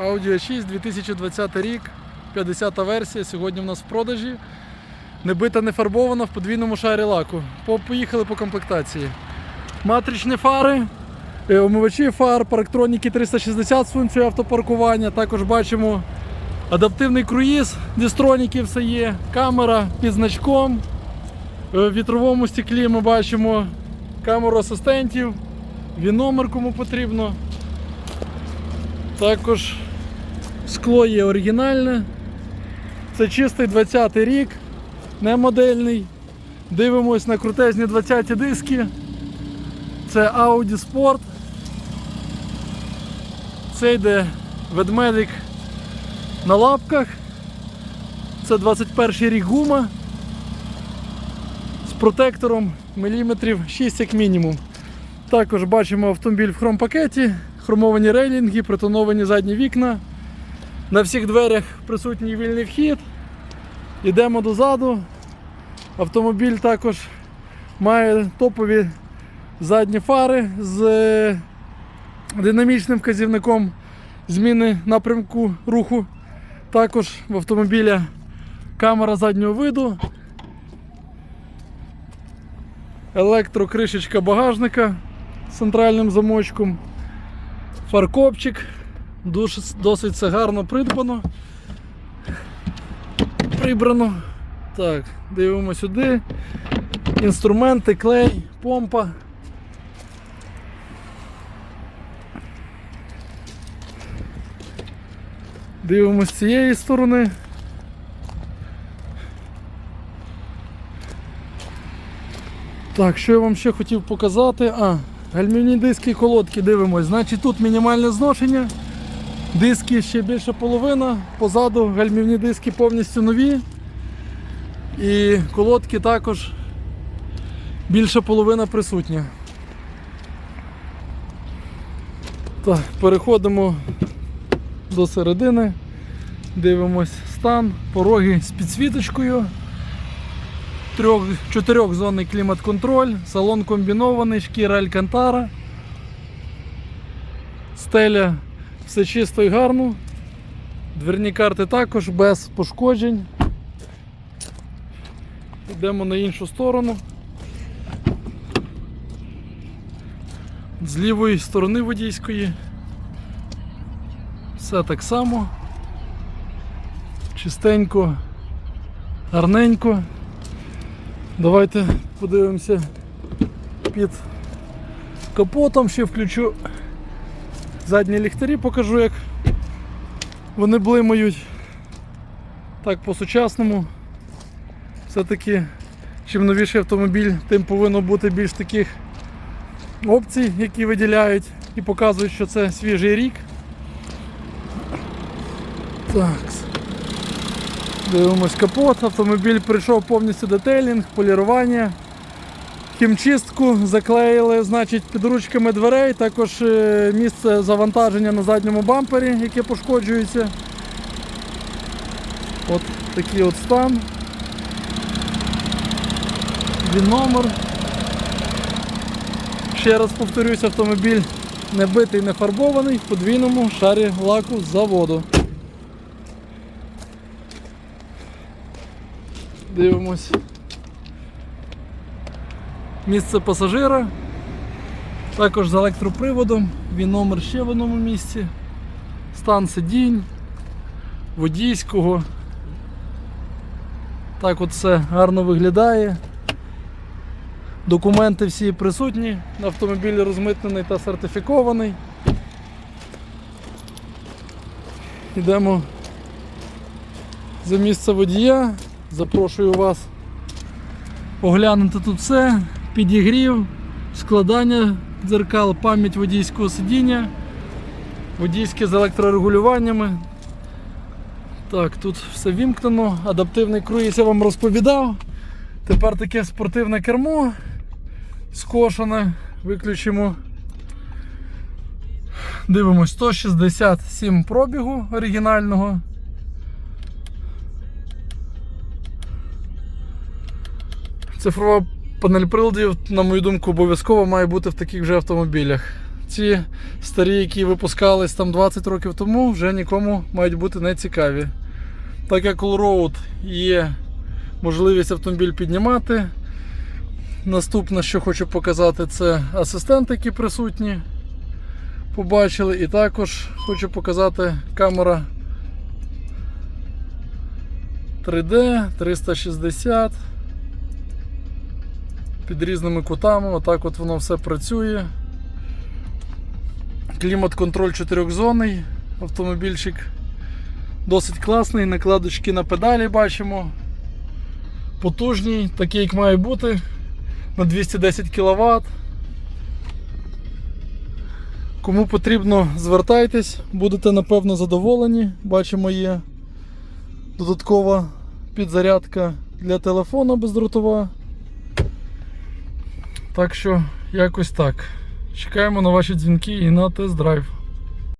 Audi A6 2020 рік, 50 версія. Сьогодні в нас в продажі. Не бита, не фарбована в подвійному шарі лаку. Поїхали по комплектації. Матричні фари, е, омивачі фар, парктроніки 360 з функцією автопаркування. Також бачимо адаптивний круїз, дістроніки все є, камера під значком. Е, В вітровому стеклі ми бачимо камеру асистентів, віномер кому потрібно. Також скло є оригінальне. Це чистий 20-й рік, не модельний. Дивимось на крутезні 20-ті диски. Це Audi Sport. Це йде ведмедик на лапках. Це 21 рік гума з протектором міліметрів 6 як мінімум. Також бачимо автомобіль в хромпакеті, хромовані рейлінги, притоновані задні вікна. На всіх дверях присутній вільний вхід. Йдемо дозаду. Автомобіль також має топові задні фари з е, динамічним вказівником зміни напрямку руху. Також в автомобіля камера заднього виду, електрокришечка багажника з центральним замочком, фаркопчик, Дуже- досить все гарно придбано. Прибрано. Так, дивимо сюди. Інструменти, клей, помпа. Дивимось з цієї сторони. Так, що я вам ще хотів показати? А, гальмівні диски і колодки дивимось. Значить тут мінімальне зношення. Диски ще більше половина. Позаду гальмівні диски повністю нові. І колодки також більше половина присутня. Так, переходимо до середини. Дивимось стан, пороги з підсвіточкою. Чотирьохзонний клімат-контроль, салон комбінований, шкіра Алькантара. Стеля все чисто і гарно. Дверні карти також без пошкоджень. Йдемо на іншу сторону. З лівої сторони водійської. Все так само. Чистенько, гарненько. Давайте подивимося під капотом, ще включу задні ліхтарі, покажу, як вони блимають. Так по-сучасному. Все-таки, чим новіший автомобіль, тим повинно бути більш таких опцій, які виділяють і показують, що це свіжий рік. Так. Дивимось капот, автомобіль прийшов повністю детейлінг, полірування, хімчистку, заклеїли значить, підручками дверей, також е, місце завантаження на задньому бампері, яке пошкоджується. От такий от стан. Він номер. Ще раз повторюсь, автомобіль не битий, не фарбований в подвійному шарі лаку з заводу. Дивимось. Місце пасажира. Також з електроприводом. Він номер ще в одному місці. Стан сидінь, водійського. Так от все гарно виглядає. Документи всі присутні. Автомобіль розмитнений та сертифікований. Йдемо за місце водія. Запрошую вас оглянути тут все, підігрів, складання дзеркал, пам'ять водійського сидіння, водійське з електрорегулюваннями. Так, тут все вімкнено, адаптивний круїз я вам розповідав. Тепер таке спортивне кермо скошене, виключимо. Дивимось 167 пробігу оригінального. Цифрова панель приладів, на мою думку, обов'язково має бути в таких же автомобілях. ці старі, які випускались там 20 років тому, вже нікому мають бути не цікаві. Так як All Road є можливість автомобіль піднімати. Наступне, що хочу показати, це асистенти, які присутні. Побачили. І також хочу показати камера 3D 360 під різними кутами. Отак от воно все працює. Клімат-контроль чотирьохзонний. Автомобільчик досить класний. Накладочки на педалі бачимо. Потужний, такий як має бути. На 210 кВт. Кому потрібно, звертайтесь, будете напевно задоволені. Бачимо, є додаткова підзарядка для телефону бездротова. Так що, якось так. Чекаємо на ваші дзвінки і на тест-драйв.